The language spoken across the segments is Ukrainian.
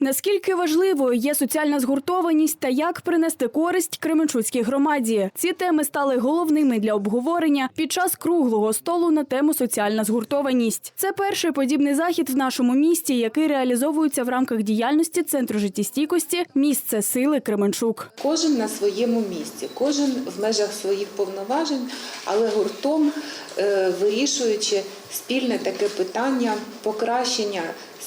Наскільки важливою є соціальна згуртованість та як принести користь Кременчуцькій громаді? Ці теми стали головними для обговорення під час круглого столу на тему соціальна згуртованість. Це перший подібний захід в нашому місті, який реалізовується в рамках діяльності центру життєстійкості Місце сили Кременчук. Кожен на своєму місці, кожен в межах своїх повноважень, але гуртом е, вирішуючи спільне таке питання покращення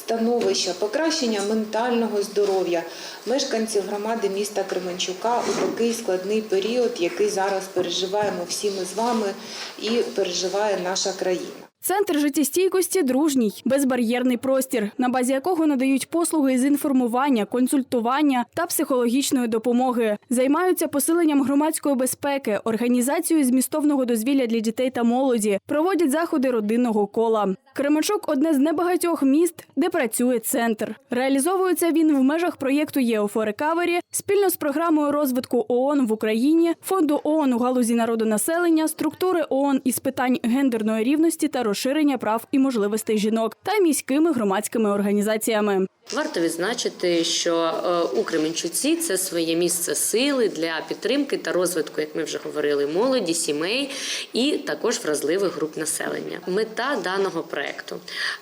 становища, покращення ментального здоров'я мешканців громади міста Кременчука у такий складний період, який зараз переживаємо всі ми з вами і переживає наша країна. Центр життєстійкості дружній, безбар'єрний простір, на базі якого надають послуги з інформування, консультування та психологічної допомоги. Займаються посиленням громадської безпеки, організацією змістовного дозвілля для дітей та молоді, проводять заходи родинного кола. Кременчук одне з небагатьох міст, де працює центр. Реалізовується він в межах проєкту Рекавері спільно з програмою розвитку ООН в Україні, фонду ООН у галузі народонаселення, структури ООН із питань гендерної рівності та розширення прав і можливостей жінок та міськими громадськими організаціями. Варто відзначити, що е, у Кременчуці це своє місце сили для підтримки та розвитку, як ми вже говорили, молоді, сімей і також вразливих груп населення. Мета даного проекту,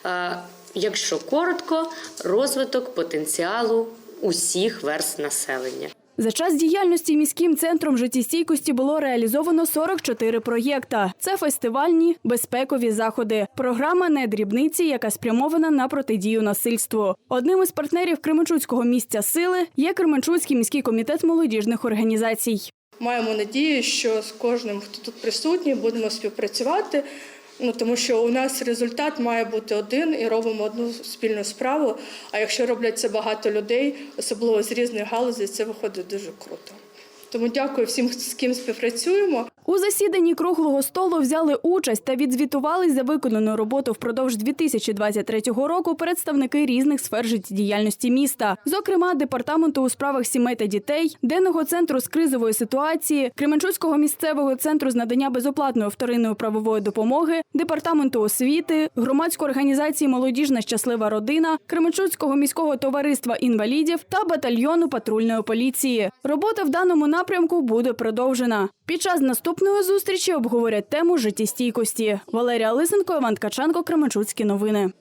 е, якщо коротко, розвиток потенціалу усіх верст населення. За час діяльності міським центром життєстійкості було реалізовано 44 проєкта. Це фестивальні безпекові заходи. Програма не дрібниці, яка спрямована на протидію насильству. Одним із партнерів Кременчуцького місця сили є Кременчуцький міський комітет молодіжних організацій. Маємо надію, що з кожним, хто тут присутній, будемо співпрацювати. Ну тому що у нас результат має бути один і робимо одну спільну справу. А якщо роблять це багато людей, особливо з різних галузей, це виходить дуже круто. Тому дякую всім, з ким співпрацюємо. У засіданні круглого столу взяли участь та відзвітувались за виконану роботу впродовж 2023 року представники різних сфер життєдіяльності міста, зокрема департаменту у справах сімей та дітей, денного центру з кризової ситуації, Кременчуцького місцевого центру з надання безоплатної вторинної правової допомоги, департаменту освіти, громадської організації Молодіжна щаслива родина, Кременчуцького міського товариства інвалідів та батальйону патрульної поліції. Робота в даному напрямку буде продовжена. Під час наступної зустрічі обговорять тему життєстійкості. Валерія Лисенко, Іван Ткаченко, Кременчуцькі новини.